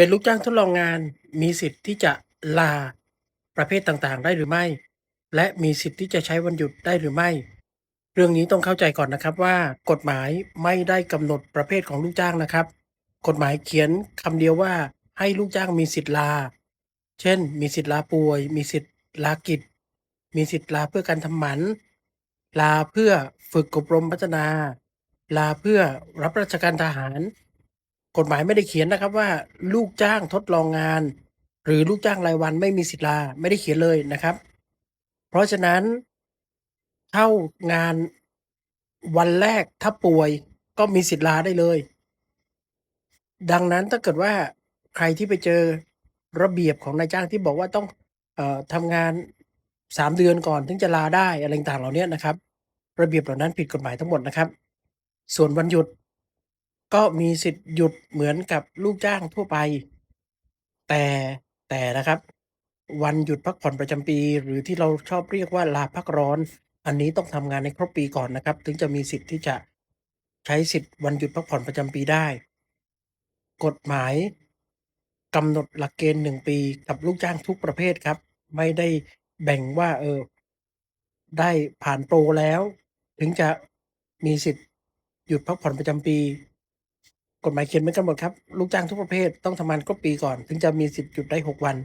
เป็นลูกจ้างทดลองงาน มีสิทธิ์ที่จะลาประเภทต่างๆ ได้หรือไม่ และมีสิทธิ์ที่จะใช้วันหยุดได้หรือไม่ เรื่องนี้ต้องเข้าใจก่อนนะครับว่ากฎหมายไม่ได้กำหนดประเภทของลูกจ้างนะครับ กฎหมายเขียนคำเดียวว่าให้ลูกจ้างมีสิทธิ์ลา เช่น มีสิทธิ์ลาป่วย มีสิทธิ์ลากิจ มีสิทธิ์ลาเพื่อการทำหมัน ลาเพื่อฝึกอบรมพัฒนา ลาเพื่อรับราชการทหาร กฎหมายไม่ได้เขียนนะครับว่าลูกจ้างทดลองงาน หรือลูกจ้างรายวันไม่มีสิทธิ์ลาไม่ได้เขียนเลยนะครับ เพราะฉะนั้นเข้างานวันแรกถ้าป่วยก็มีสิทธิ์ลาได้เลย ดังนั้นถ้าเกิดว่าใครที่ไปเจอระเบียบของนายจ้างที่บอกว่าต้องออทำงานสามเดือนก่อนถึงจะลาได้อะไรต่างเหล่านี้นะครับ ระเบียบเหล่านั้นผิดกฎหมายทั้งหมดนะครับ ส่วนวันหยุด ก็มีสิทธิ์หยุดเหมือนกับลูกจ้างทั่วไป แต่ แต่นะครับ วันหยุดพักผ่อนประจำปี หรือที่เราชอบเรียกว่าลาพักร้อน อันนี้ต้องทำงานในครบปีก่อนนะครับ ถึงจะมีสิทธิ์ที่จะใช้สิทธิ์วันหยุดพักผ่อนประจำปีได้ กฎหมายกำหนดหลักเกณฑ์หนึ่งปีกับลูกจ้างทุกประเภทครับ ไม่ได้แบ่งว่า เออได้ผ่านโปรแล้ว ถึงจะมีสิทธิ์หยุดพักผ่อนประจำปี กฎหมายเขียนเหมือนกันหมดครับ ลูกจ้างทุกประเภทต้องทำงานครบปีก่อน ถึงจะมีสิทธิ์หยุดได้หกวัน